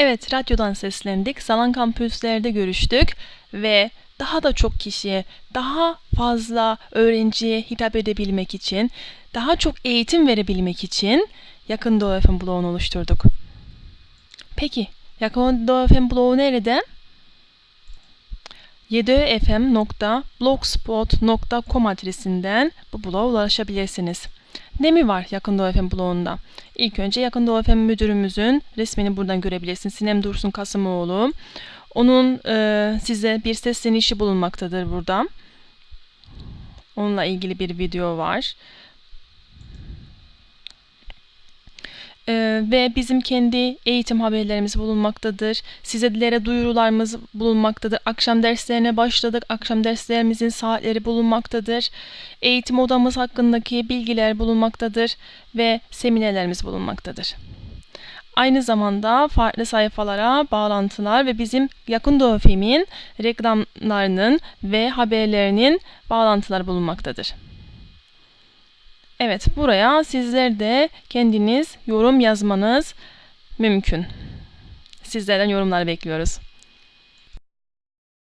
Evet, radyodan seslendik. Salan kampüslerde görüştük ve daha da çok kişiye, daha fazla öğrenciye hitap edebilmek için, daha çok eğitim verebilmek için Yakın Doğu FM bloğunu oluşturduk. Peki, Yakın Doğu FM bloğu nerede? yedöfm.blogspot.com adresinden bu bloğa ulaşabilirsiniz. Ne mi var Yakın Doğu FM bloğunda? İlk önce Yakın Doğu FM müdürümüzün resmini buradan görebilirsiniz. Sinem Dursun Kasımoğlu. Onun e, size bir seslenişi bulunmaktadır burada. Onunla ilgili bir video var. Ee, ve bizim kendi eğitim haberlerimiz bulunmaktadır. Sizlere duyurularımız bulunmaktadır. Akşam derslerine başladık. Akşam derslerimizin saatleri bulunmaktadır. Eğitim odamız hakkındaki bilgiler bulunmaktadır ve seminerlerimiz bulunmaktadır. Aynı zamanda farklı sayfalara bağlantılar ve bizim Yakın Doğu Film'in reklamlarının ve haberlerinin bağlantıları bulunmaktadır. Evet, buraya sizler de kendiniz yorum yazmanız mümkün. Sizlerden yorumlar bekliyoruz.